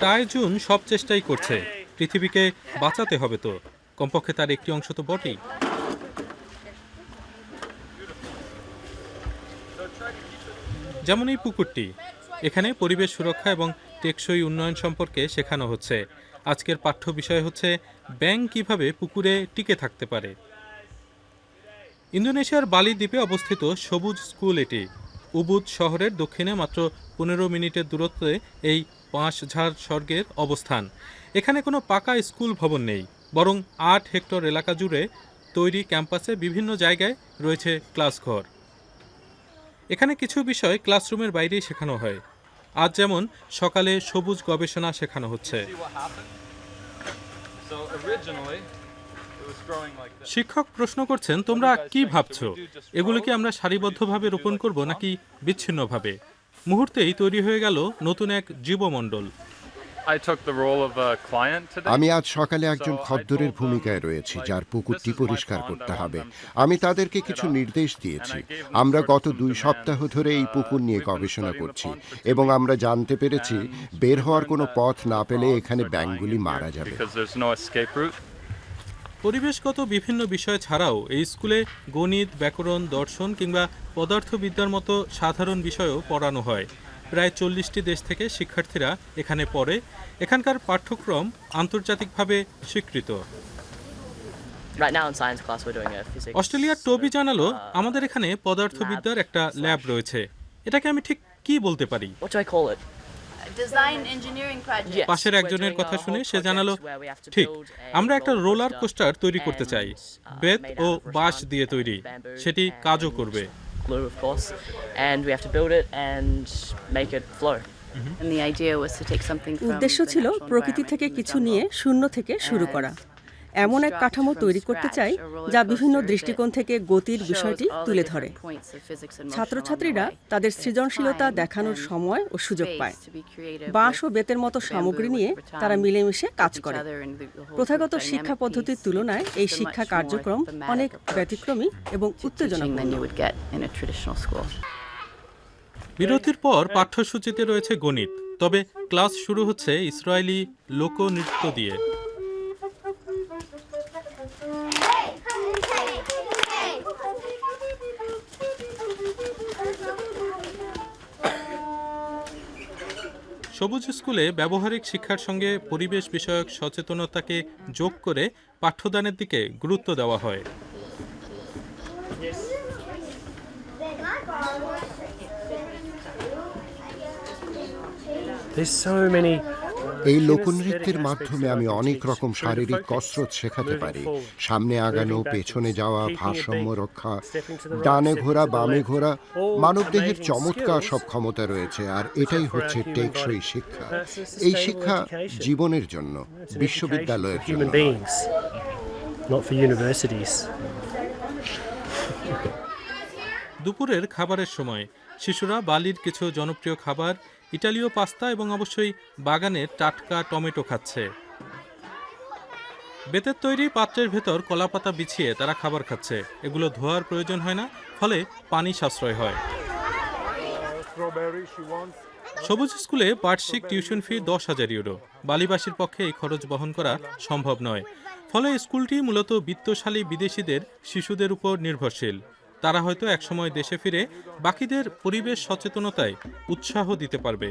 টাই June সব চেষ্টাই করছে। পৃথিবীকে বাঁচাতে হবে তো। কমপক্ষে তার একটি অংশ তো বটেই। যেমন এই পুকুরটি। এখানে পরিবেশ সুরক্ষা এবং টেকসই উন্নয়ন সম্পর্কে শেখানো হচ্ছে। আজকের পাঠ্য বিষয় হচ্ছে ব্যাং কীভাবে পুকুরে টিকে থাকতে পারে। ইন্দোনেশিয়ার বালি দ্বীপে অবস্থিত সবুজ স্কুল এটি। উবুদ শহরের দক্ষিণে মাত্র পনেরো মিনিটের দূরত্বে এই পাঁচঝাড় স্বর্গের অবস্থান। এখানে কোনো পাকা স্কুল ভবন নেই, বরং আট হেক্টর এলাকা জুড়ে তৈরি ক্যাম্পাসে বিভিন্ন জায়গায় রয়েছে ক্লাসঘর। এখানে কিছু বিষয় ক্লাসরুমের বাইরেই শেখানো হয়। আজ যেমন সকালে সবুজ গবেষণা শেখানো হচ্ছে। শিক্ষক প্রশ্ন করছেন তোমরা কি ভাবছ? এগুলো কি আমরা সারিবদ্ধভাবে রোপণ করব নাকি বিচ্ছিন্নভাবে? মুহূর্তেই তৈরি হয়ে গেল নতুন এক জীবমণ্ডল. আমি আজ সকালে একজন খদ্দরের ভূমিকায় রয়েছি যার পুকুরটি পরিষ্কার করতে হবে। আমি তাদেরকে কিছু নির্দেশ দিয়েছি। আমরা গত দুই সপ্তাহ ধরে এই পুকুর নিয়ে গবেষণা করছি এবং আমরা জানতে পেরেছি বের হওয়ার কোনো পথ না পেলে এখানে ব্যাঙগুলি মারা যাবে। পরিবেশগত বিভিন্ন বিষয় ছাড়াও এই স্কুলে গণিত ব্যাকরণ দর্শন কিংবা পদার্থবিদ্যার মতো সাধারণ বিষয়ও পড়ানো হয়। প্রায় চল্লিশটি দেশ থেকে শিক্ষার্থীরা এখানে পড়ে। এখানকার পাঠ্যক্রম আন্তর্জাতিকভাবে স্বীকৃত. অস্ট্রেলিয়ার টবি জানালো আমাদের এখানে পদার্থবিদ্যার একটা ল্যাব রয়েছে। এটাকে আমি ঠিক কি বলতে পারি? পাশের একজনের কথা শুনে সে জানালো ঠিক আমরা একটা রোলার কোস্টার তৈরি করতে চাই। বেত ও বাঁশ দিয়ে তৈরি। সেটি কাজও করবে। উদ্দেশ্য ছিল প্রকৃতি থেকে কিছু নিয়ে শূন্য থেকে শুরু করা এমন এক কাঠামো তৈরি করতে চাই যা বিভিন্ন দৃষ্টিকোণ থেকে গতির বিষয়টি তুলে ধরে। ছাত্রছাত্রীরা তাদের সৃজনশীলতা দেখানোর সময় ও সুযোগ পায়। বাঁশ ও বেতের মতো সামগ্রী নিয়ে তারা মিলেমিশে কাজ করে। প্রথাগত শিক্ষা পদ্ধতির তুলনায় এই শিক্ষা কার্যক্রম অনেক ব্যতিক্রমী এবং উত্তেজনক বিরতির পর পাঠ্যসূচিতে রয়েছে গণিত তবে ক্লাস শুরু হচ্ছে ইসরায়েলি লোকনৃত্য দিয়ে। সবুজ স্কুলে ব্যবহারিক শিক্ষার সঙ্গে পরিবেশ বিষয়ক সচেতনতাকে যোগ করে পাঠ্যদানের দিকে গুরুত্ব দেওয়া হয়। There's so many এই লোকনৃত্যের মাধ্যমে আমি অনেক রকম শারীরিক কসরত শেখাতে পারি। সামনে আগানো পেছনে যাওয়া ভারসাম্য রক্ষা ডানে ঘোরা বামে ঘোরা মানবদেহের চমৎকার সব ক্ষমতা রয়েছে আর এটাই হচ্ছে টেকসই শিক্ষা। এই শিক্ষা জীবনের জন্য বিশ্ববিদ্যালয়ের জন্য দুপুরের খাবারের সময়। শিশুরা বালির কিছু জনপ্রিয় খাবার ইটালীয় পাস্তা এবং অবশ্যই বাগানের টাটকা টমেটো খাচ্ছে। বেতের তৈরি পাত্রের ভেতর কলাপাতা বিছিয়ে তারা খাবার খাচ্ছে। এগুলো ধোয়ার প্রয়োজন হয় না ফলে পানি সাশ্রয় হয়। সবুজ স্কুলে বার্ষিক টিউশন ফি দশ হাজার ইউরো। বালিবাসীর পক্ষে এই খরচ বহন করা সম্ভব নয়। ফলে স্কুলটি মূলত বিত্তশালী বিদেশিদের শিশুদের উপর নির্ভরশীল। তারা হয়তো একসময় দেশে ফিরে বাকিদের পরিবেশ সচেতনতায় উৎসাহ দিতে পারবে।